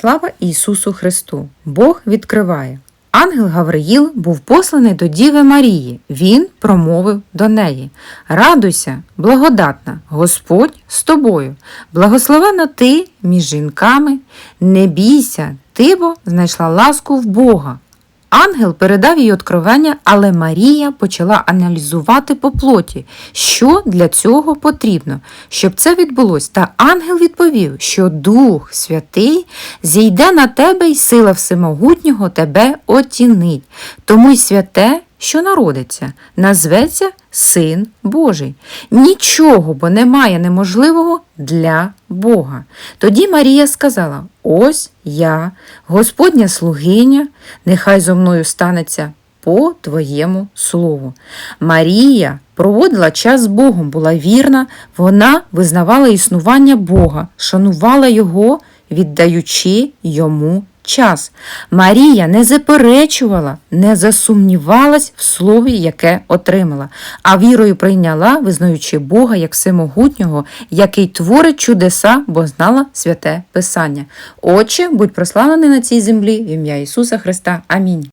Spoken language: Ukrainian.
Слава Ісусу Христу! Бог відкриває. Ангел Гавриїл був посланий до Діви Марії. Він промовив до неї: Радуйся, благодатна, Господь з тобою, благословена ти між жінками, не бійся, ти бо знайшла ласку в Бога. Ангел передав їй откровення, але Марія почала аналізувати по плоті, що для цього потрібно, щоб це відбулось. Та ангел відповів, що Дух Святий зійде на тебе, і сила всемогутнього тебе отінить. Тому й святе, що народиться, назветься Син Божий. Нічого, бо немає неможливого для Бога. Тоді Марія сказала: Ось я, Господня слугиня, нехай зо мною станеться по Твоєму слову. Марія проводила час з Богом, була вірна, вона визнавала існування Бога, шанувала Його, віддаючи йому час. Марія не заперечувала, не засумнівалась в слові, яке отримала, а вірою прийняла, визнаючи Бога як всемогутнього, який творить чудеса, бо знала святе Писання. Отче, будь прославлений на цій землі в ім'я Ісуса Христа. Амінь.